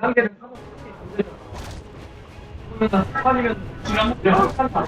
단계를 하나 그러면 판이면 지난 한 판다.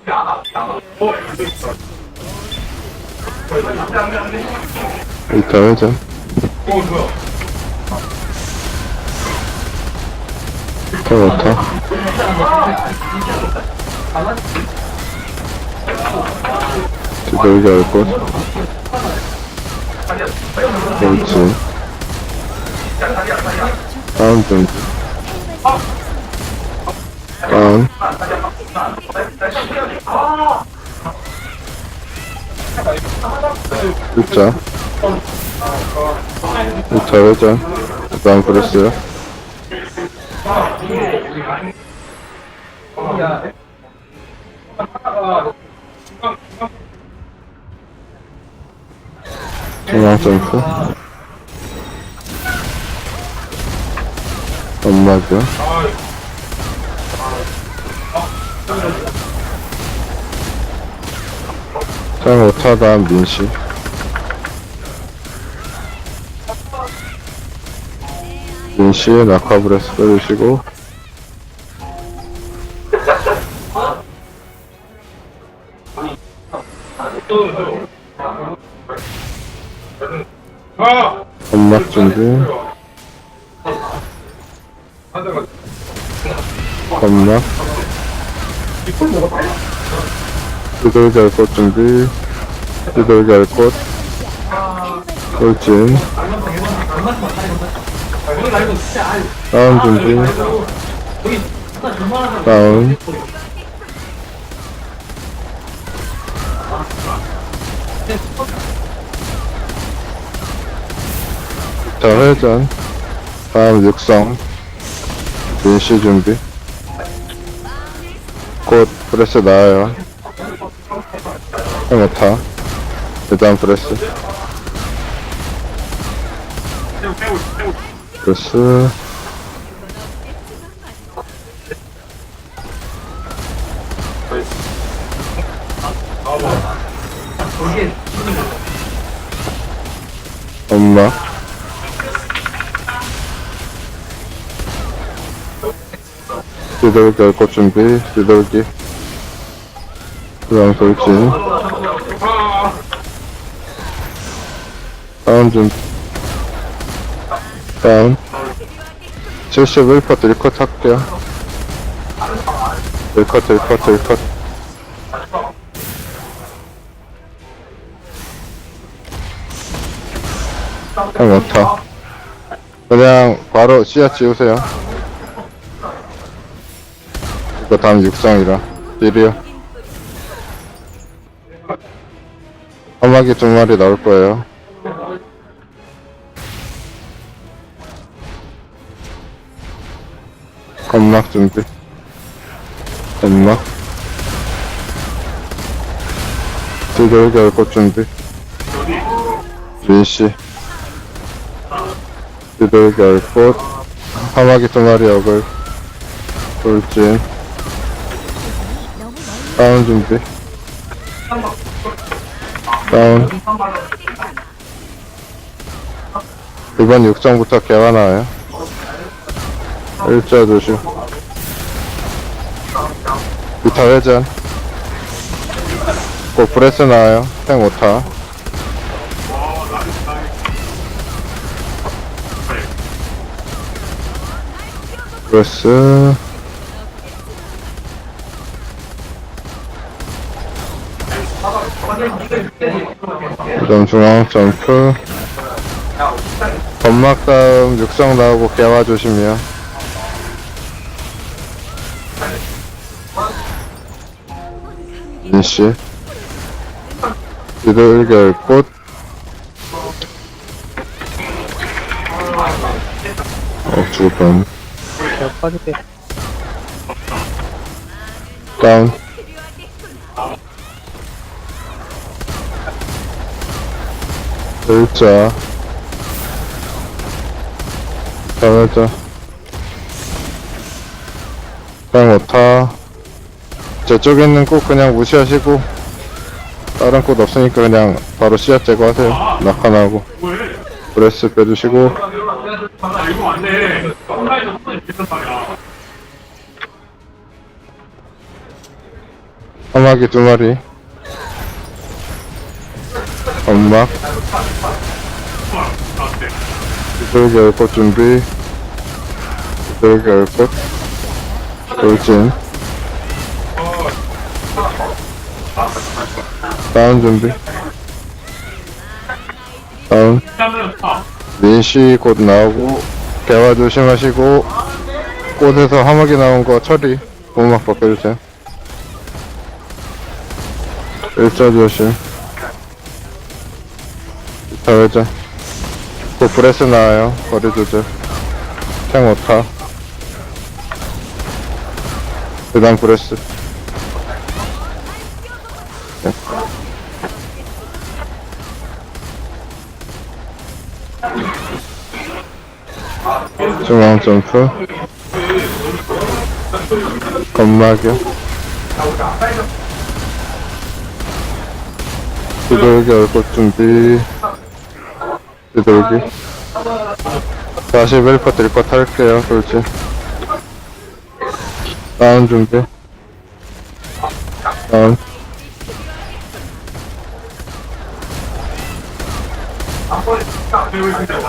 진정한 것 끝도 없이 찾아 이따 하자. 다 왔다. 되돌지 않을것? 옳지. 다음 점. 다음. 6자. 6자 회전 그만 그랬어요. 중앙 점프. 엄마죠. 잘 못하다 민씨. 민씨 낙하브레스 빼주시고. 엄막 준비. 엄막 두들기 할것 준비. 두들기 할것 돌진. 다운 준비. 다운 자 회전. 다음 육성. 민씨 준비. 곧 프레스 나와요 해모타 일단 프레스 프레스 엄마. 뒤돌기 할것 준비. 뒤돌기. 그다음 돌진 다운 준비 다운. 71% 1컷 할게요. 1컷 1컷 1컷. 형 못하 그냥 바로 씨앗 지우세요. 이거 다음 육성이라. 딜이요. 까마귀 두 마리 나올 거예요 건막 준비 건막 뒤돌기 할것 준비 민씨. 뒤돌기 할것. 까마귀 두 마리 역을. 돌진. 다운 준비. 다운. 이번 육성부터 개화 나와요 일자 조심. 비타 회전. 곧 브레스 나와요. 탱 오타. 브레스. 그다음 중앙 점프 건막 다음 육성 나오고 개화 조심이요 인씨 비둘기 꽃어 죽을 뻔 제가 빠질게. 다운 글자. 자글자. 그냥 못하. 저쪽에 있는 꽃 그냥 무시하시고, 다른 꽃 없으니까 그냥 바로 씨앗 제거하세요. 낙하나고. 브레스 빼주시고. 까마귀 두 마리. 엄막. 비둘기 열꽃 준비. 비둘기 열꽃. 돌진. 다운 준비. 다운. 민씨 곧 나오고, 개화 조심하시고, 꽃에서 하막이 나온 거 처리. 보호막 바꿔주세요. 일자 조심. 자회전. 곧 브레스 나와요. 거리 조절. 탱 오타. 그 다음 브레스. 중앙 점프. 건막이요. 비둘기 얼굴 준비. 비둘기. 41퍼 들것 할게요, 돌진. 다운 준비. 다운.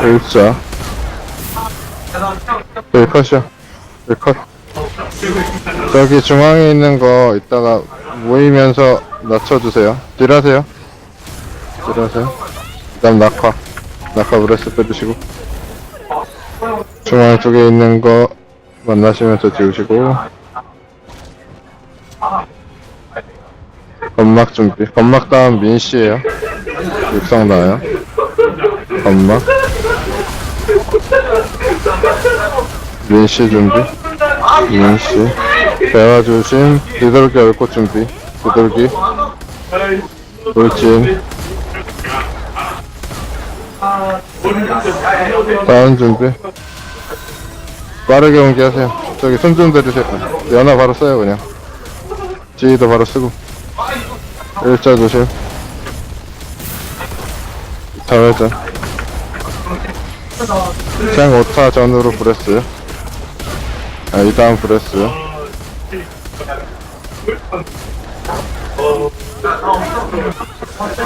일자. 네, 컷이요. 네, 컷. 저기 중앙에 있는 거 이따가 모이면서 낮춰주세요. 딜하세요. 딜하세요. 그 다음 낙화. 낙화 브레스 빼주시고. 중앙 쪽에 있는 거 만나시면서 지우시고. 건막 준비. 건막 다음 민씨에요. 육성 나요. 건막. 민씨 준비. 민씨. 대화 조심. 비둘기 얼꽃 준비. 비둘기. 돌진. 다운 준비. 빠르게 연기하세요. 저기 손좀 대주세요. 연화 바로 써요, 그냥. 지휘도 바로 쓰고. 일자 조심. 자회전. 생 5타 전으로 브레스. 아, 이 다음 브레스.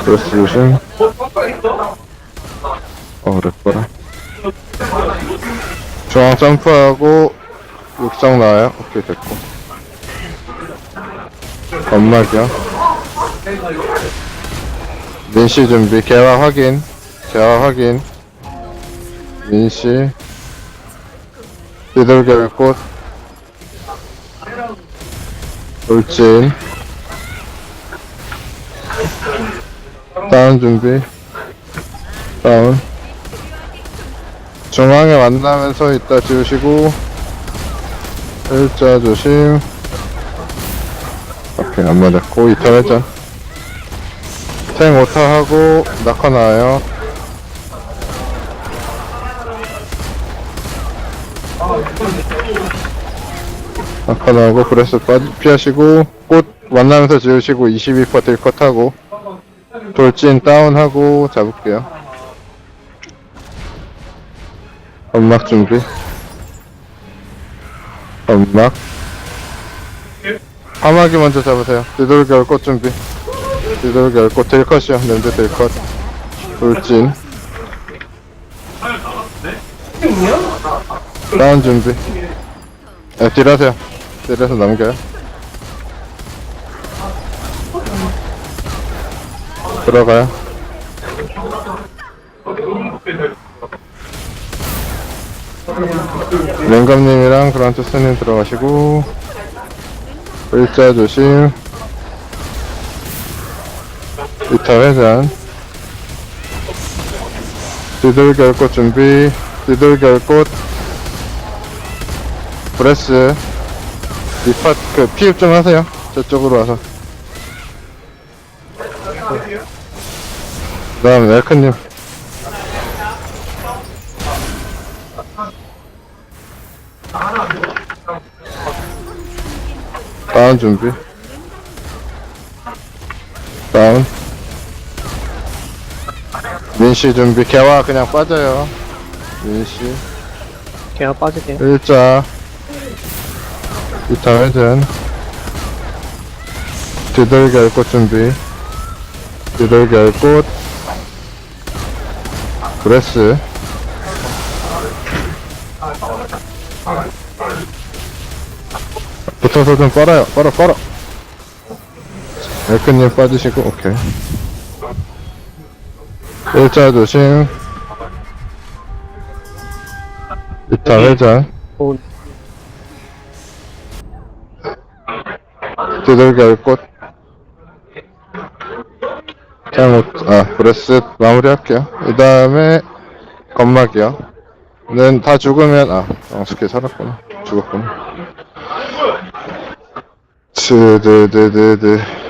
브레스 조심. 어, 렉거라. 중앙 점프하고, 육성 나와요. 오케이, 됐고. 건막이요. 민씨 준비, 개화 확인. 개화 확인. 민씨. 비둘기 꽃. 돌진. 다운 준비. 다운. 중앙에 만나면서 이따 지우시고. 일자 조심. 오케이, 안 맞았고, 이탈 회전. 탱 오타 하고, 낙하 나와요. 낙하 나오고, 브레스 빠지, 피하시고, 꽃 만나면서 지우시고, 22% 딜컷 하고, 돌진 다운하고, 잡을게요. 엄막 준비. 엄막. 하마기 먼저 잡으세요. 뒤돌결 꽃 준비. 뒤돌결 꽃 딜컷이요. 냄새 딜컷. 돌진. 다운 준비. 네, 딜하세요. 딜해서 넘겨요. 들어가요. 랭감님이랑 그란투스님 들어가시고 일자 조심. 이탈 회전. 뒤돌결 꽃 준비. 뒤돌결 꽃. 브레스 리파 그 피흡 좀 하세요. 저쪽으로 와서. 그다음 웰크님. 다운 준비. 다운. 민씨 준비. 개화 그냥 빠져요. 민씨. 개화 빠질게요. 일자. 이타 회전. 뒤돌기 꽃 준비. 뒤돌기 꽃. 브레스. 붙어서 좀 빨아요. 빨아, 빨아. 엘크님 빠지시고, 오케이. 일자 조심. 이타 회전. 오, 두들겨 꽃. 잘못, 아, 브레스 마무리할게요. 이 다음에, 건막이요. 는 다 죽으면, 아, 영숙이 살았구나. 죽었구나. 드드드드드.